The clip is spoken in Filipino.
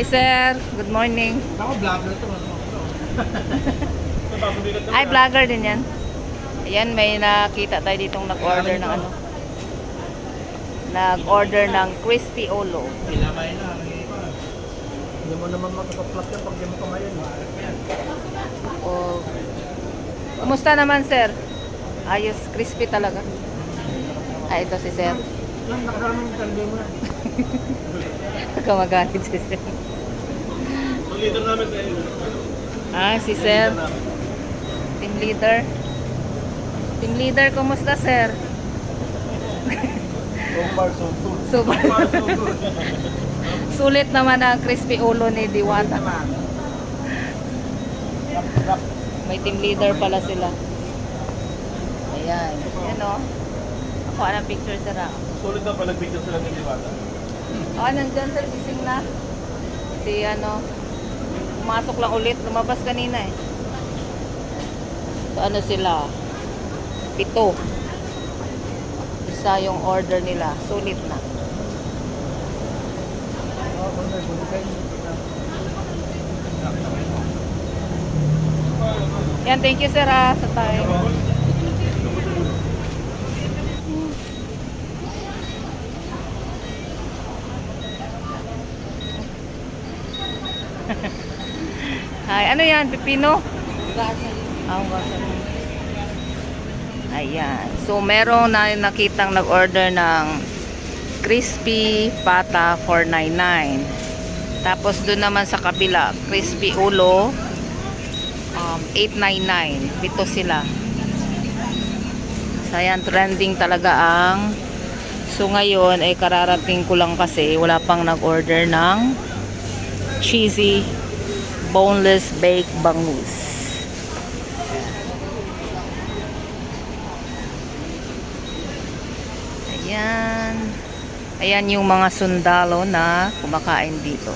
Hi sir, good morning. Ako vlogger to. Ano? Ay, vlogger din yan. Ayan, may nakita tayo ditong nag-order ng ano. Nag-order ng crispy olo. Ilamay na. Hindi mo naman magkakaplak yan pag di mo kamayan. O, kumusta naman sir? Ayos, crispy talaga. Ay, ito si sir. Yan, nakaraan ng tandi mo na. Kamagalit si sir. Leader namin tayo. Ah, si sir. Team leader. Team leader, kumusta sir? So far, so good. So far, so good. Sulit naman ang crispy ulo ni Diwata. May team leader pala sila. Ayan. Yan o. Ako, anong picture sila? Solid na pala video sila ng Diwata. O, nandyan sir, gising na. Si ano, pumasok lang ulit. Lumabas kanina eh. So, ano sila? Pito. Isa yung order nila. Sulit na. Yan, thank you sir ah, sa time. Hi, ano yan? Pipino? Ah, gasoline. Ayan. So, merong na nakitang nag-order ng crispy pata 499. Tapos doon naman sa kabila, crispy ulo um, 899. Pito sila. So, ayan, trending talaga ang So, ngayon ay kararating ko lang kasi wala pang nag-order ng cheesy boneless baked bangus. Ayan. Ayan yung mga sundalo na kumakain dito.